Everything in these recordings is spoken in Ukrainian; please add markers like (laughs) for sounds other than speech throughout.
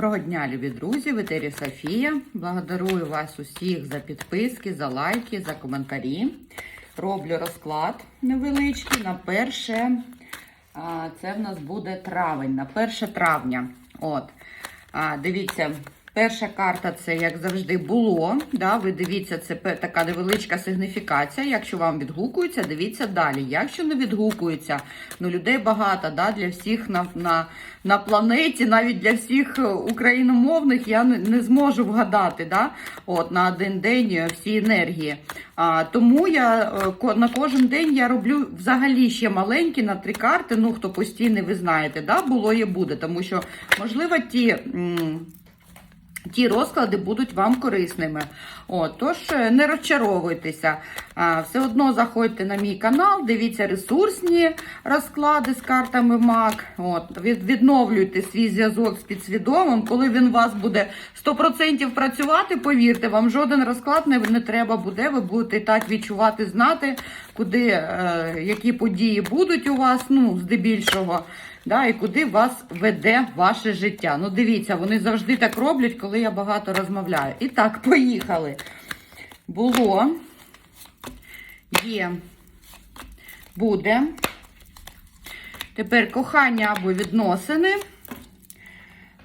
Доброго дня, любі друзі! В етері Софія. Благодарую вас усіх за підписки, за лайки, за коментарі. Роблю розклад невеличкий на перше. Це в нас буде травень, на 1 травня. От. Дивіться, перша карта це, як завжди, було. Да? Ви дивіться, це така невеличка сигніфікація. Якщо вам відгукується, дивіться далі. Якщо не відгукується, ну людей багато да? для всіх на, на, на планеті, навіть для всіх е, україномовних, я не, не зможу вгадати да? От, на один день е, всі енергії. А, тому я е, на кожен день я роблю взагалі ще маленькі на три карти. Ну, хто постійний, ви знаєте, да? було і буде. Тому що, можливо, ті. Ті розклади будуть вам корисними. От, тож е, не розчаровуйтеся. Все одно заходьте на мій канал, дивіться ресурсні розклади з картами МАК. От, від, відновлюйте свій зв'язок з підсвідомим. Коли він у вас буде 100% працювати, повірте, вам жоден розклад не, не треба буде. Ви будете і так відчувати, знати, куди, е, які події будуть у вас, ну, здебільшого да, і куди вас веде ваше життя. Ну, дивіться, вони завжди так роблять, коли я багато розмовляю. І так, поїхали. Було, є, буде. Тепер кохання або відносини.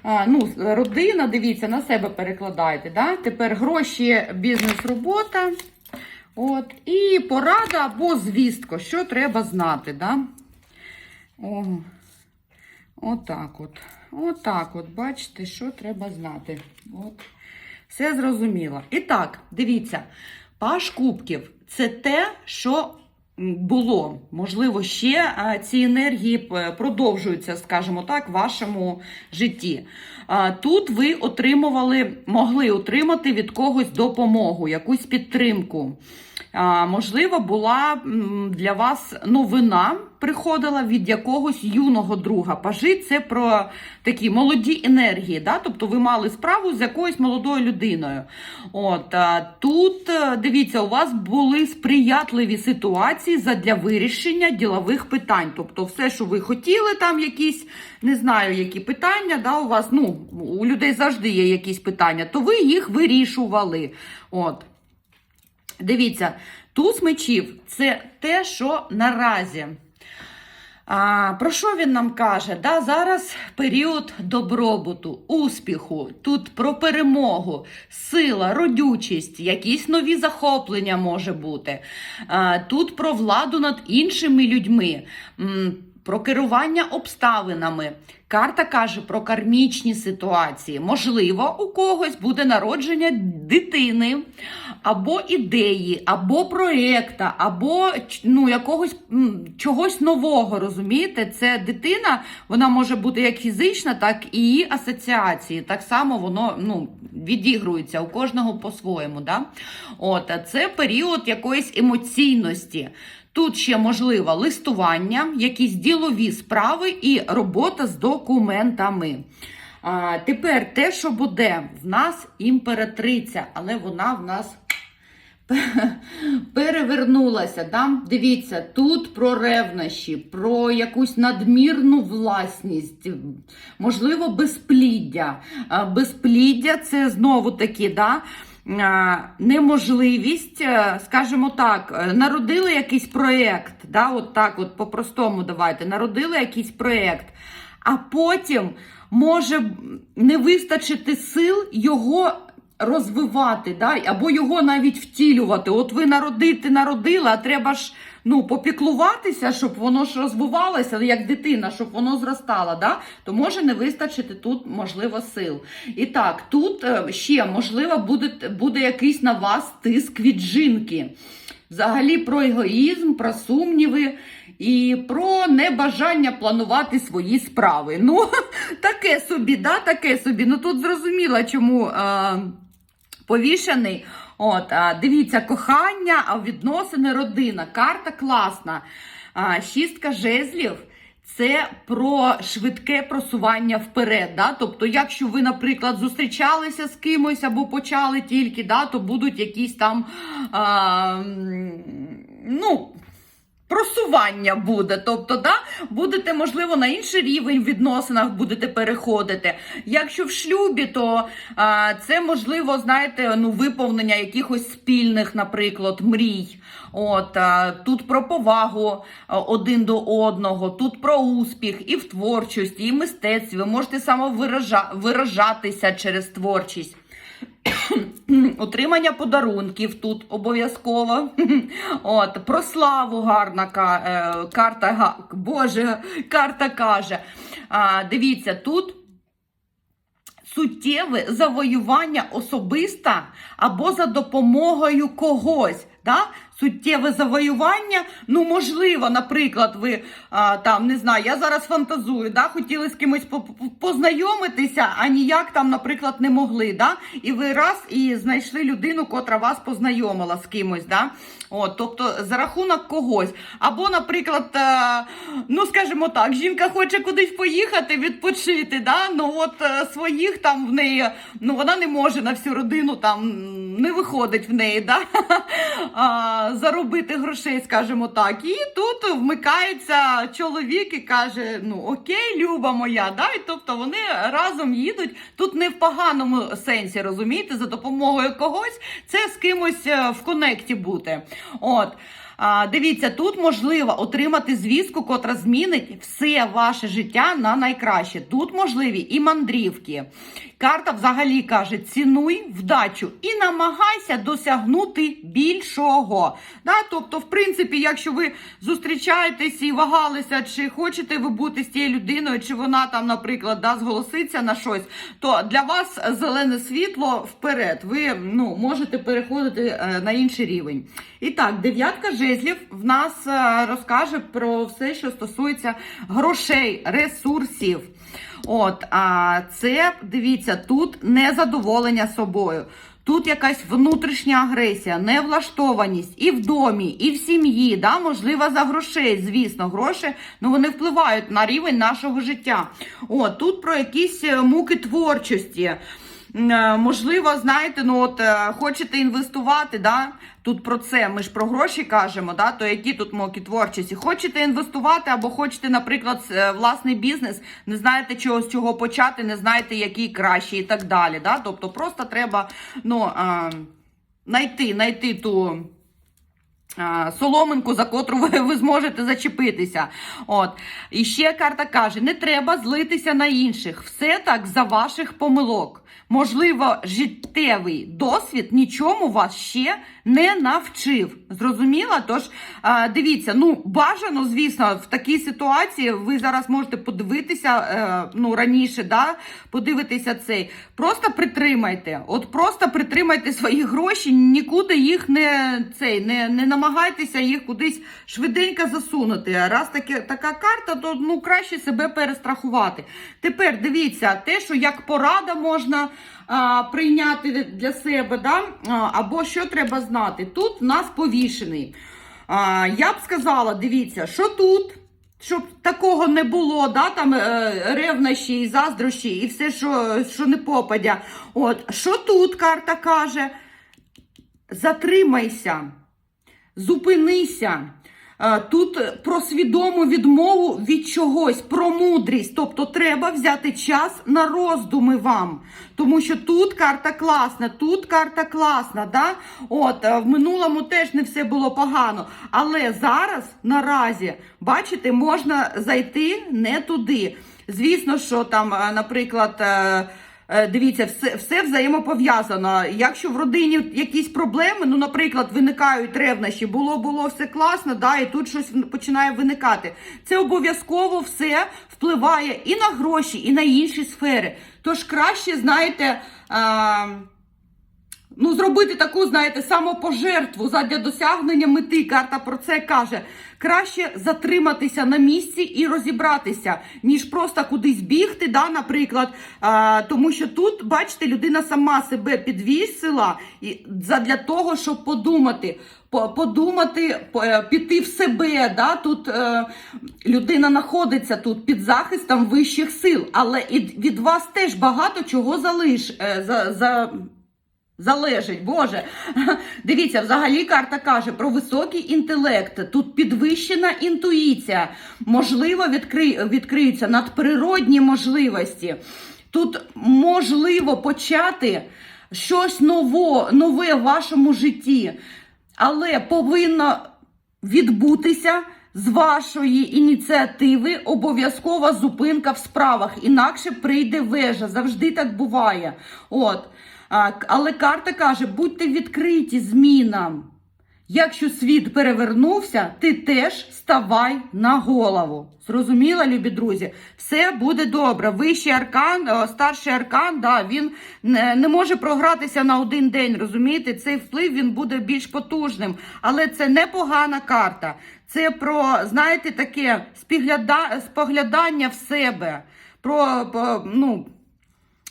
А, ну, родина, дивіться, на себе перекладайте. Да? Тепер гроші, бізнес, робота. От, і порада або звістко, що треба знати. Да? О, отак от. Отак от, бачите, що треба знати. От. Все зрозуміло. І так, дивіться, паш кубків це те, що було. Можливо, ще ці енергії продовжуються, скажімо так, в вашому житті. Тут ви отримували, могли отримати від когось допомогу, якусь підтримку. Можливо, була для вас новина приходила від якогось юного друга. Пажи це про такі молоді енергії. Да? Тобто ви мали справу з якоюсь молодою людиною. От, тут, е, дивіться, у вас були сприятливі ситуації задля вирішення ділових питань. Тобто, все, що ви хотіли, там якісь, не знаю, які питання, да, у вас, ну, у людей завжди є якісь питання, то ви їх вирішували. От. Дивіться, туз мечів це те, що наразі. А, про що він нам каже? Да, зараз період добробуту, успіху, тут про перемогу, сила, родючість, якісь нові захоплення може бути. А, тут про владу над іншими людьми, про керування обставинами. Карта каже про кармічні ситуації. Можливо, у когось буде народження дитини, або ідеї, або проєкта, або ну, якогось чогось нового. Розумієте? Це дитина, вона може бути як фізична, так і її асоціації. Так само воно ну, відігрується у кожного по-своєму. Да? От, а це період якоїсь емоційності. Тут ще можливо листування, якісь ділові справи і робота з документами. А, тепер те, що буде, в нас імператриця, але вона в нас перевернулася. Да? Дивіться, тут про ревнощі, про якусь надмірну власність, можливо, безпліддя. А, Безпліддя це знову таки, да? А, неможливість, е, скажімо так, е, народили якийсь проєкт, да? от так, от по-простому давайте, народили якийсь проєкт, а потім може не вистачити сил його розвивати, да? або його навіть втілювати. От ви народити народили, а треба ж ну, попіклуватися, щоб воно ж розвивалося, як дитина, щоб воно зростало. Да? То може не вистачити тут, можливо, сил. І так, тут е, ще, можливо, буде, буде якийсь на вас тиск від жінки. Взагалі про егоїзм, про сумніви і про небажання планувати свої справи. Ну, (laughs) таке собі, да, таке собі. Ну тут зрозуміло, чому. Е, повішений. От, дивіться, кохання, а відносини, родина. Карта класна. Шістка жезлів. Це про швидке просування вперед. Да? Тобто, якщо ви, наприклад, зустрічалися з кимось або почали тільки, да, то будуть якісь там а, ну, Просування буде, тобто, да, будете, можливо, на інший рівень в відносинах будете переходити. Якщо в шлюбі, то а, це можливо, знаєте, ну, виповнення якихось спільних, наприклад, мрій. От а, тут про повагу один до одного, тут про успіх і в творчості, і в мистецтві. Ви можете самовиражатися через творчість. (clears throat) Отримання подарунків тут обов'язково. (clears throat) От, про славу гарна е, карта, Боже, карта каже. А, дивіться, тут суттєве завоювання особиста або за допомогою когось. Да? Суттєве завоювання, ну можливо, наприклад, ви а, там не знаю, я зараз фантазую, да, хотіли з кимось по- по- познайомитися, а ніяк там, наприклад, не могли. Да? І ви раз і знайшли людину, котра вас познайомила з кимось. Да? От, тобто за рахунок когось. Або, наприклад, е, ну скажімо так, жінка хоче кудись поїхати, відпочити. Да? Ну от е, своїх там в неї, ну вона не може на всю родину там не виходить в неї, да? (laughs) а, заробити грошей, скажімо так. І тут вмикається чоловік і каже: ну окей, люба моя, да? і тобто вони разом їдуть. Тут не в поганому сенсі, розумієте, за допомогою когось це з кимось е, в конекті бути. От. Дивіться, тут можливо отримати звістку, котра змінить все ваше життя на найкраще. Тут можливі і мандрівки. Карта взагалі каже: цінуй вдачу і намагайся досягнути більшого. Да? Тобто, в принципі, якщо ви зустрічаєтесь і вагалися, чи хочете ви бути з тією людиною, чи вона там, наприклад, да, зголоситься на щось, то для вас зелене світло вперед. Ви ну, можете переходити е, на інший рівень. І так, дев'ятка жезлів в нас е, розкаже про все, що стосується грошей, ресурсів. От, а це дивіться, тут незадоволення собою. Тут якась внутрішня агресія, невлаштованість і в домі, і в сім'ї, да, можливо, за грошей, звісно, гроші ну, вони впливають на рівень нашого життя. От, тут про якісь е, муки творчості. Е, Можливо, знаєте, ну от е, хочете інвестувати, да? тут про це, ми ж про гроші кажемо, да? то які тут моки творчості. Хочете інвестувати або хочете, наприклад, е, власний бізнес, не знаєте чого з чого почати, не знаєте, який кращий і так далі. Да? Тобто просто треба ну, знайти, знайти ту. Соломинку, за котру ви, ви зможете зачепитися. От. І ще карта каже: не треба злитися на інших. Все так за ваших помилок. Можливо, життєвий досвід нічому вас ще не навчив. Зрозуміла? Тож дивіться, ну бажано, звісно, в такій ситуації ви зараз можете подивитися е, ну, раніше, да, подивитися цей. Просто притримайте. От просто притримайте свої гроші, нікуди їх не цей, не, не намагайтеся їх кудись швиденько засунути. Раз таке, така карта, то ну краще себе перестрахувати. Тепер дивіться, те, що як порада можна а, прийняти для себе, да? а, або що треба знати. Тут в нас повішений. А, я б сказала, дивіться, що тут. Щоб такого не було, да, там е, ревнощі і заздрощі, і все, що, що не попадя. От, що тут карта каже? Затримайся, зупинися. Е, Тут про свідому відмову від чогось, про мудрість. Тобто треба взяти час на роздуми вам. Тому що тут карта класна, тут карта класна. Да? От, е, в минулому теж не все було погано. Але зараз, наразі, бачите, можна зайти не туди. Звісно, що там, е, наприклад. Е, Дивіться, все, все взаємопов'язано. Якщо в родині якісь проблеми, ну, наприклад, виникають ревнощі, було було все класно, да, і тут щось починає виникати. Це обов'язково все впливає і на гроші, і на інші сфери. Тож краще, знаєте. А... Ну, зробити таку, знаєте, самопожертву задля досягнення мети. Карта про це каже. Краще затриматися на місці і розібратися, ніж просто кудись бігти, да, наприклад. А, тому що тут, бачите, людина сама себе підвісила і задля того, щоб подумати. Подумати, е, піти в себе. Да? Тут е, людина знаходиться тут під захистом вищих сил, але і від вас теж багато чого залиш, е, за, за, Залежить, Боже. Дивіться, взагалі карта каже про високий інтелект. Тут підвищена інтуїція. Можливо, відкри... відкриються надприродні можливості. Тут можливо почати щось ново, нове в вашому житті, але повинно відбутися з вашої ініціативи обов'язкова зупинка в справах, інакше прийде вежа. Завжди так буває. От. Але карта каже: будьте відкриті змінам. Якщо світ перевернувся, ти теж ставай на голову. Зрозуміла, любі друзі? Все буде добре. Вищий аркан, е, старший аркан, да, він не, може програтися на один день. Розумієте, цей вплив він буде більш потужним. Але це не погана карта. Це про, знаєте, таке споглядання в себе. Про, ну,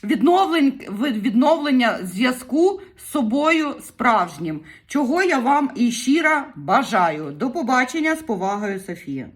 відновлення зв'язку з собою справжнім, чого я вам і щиро бажаю. До побачення з повагою, Софія.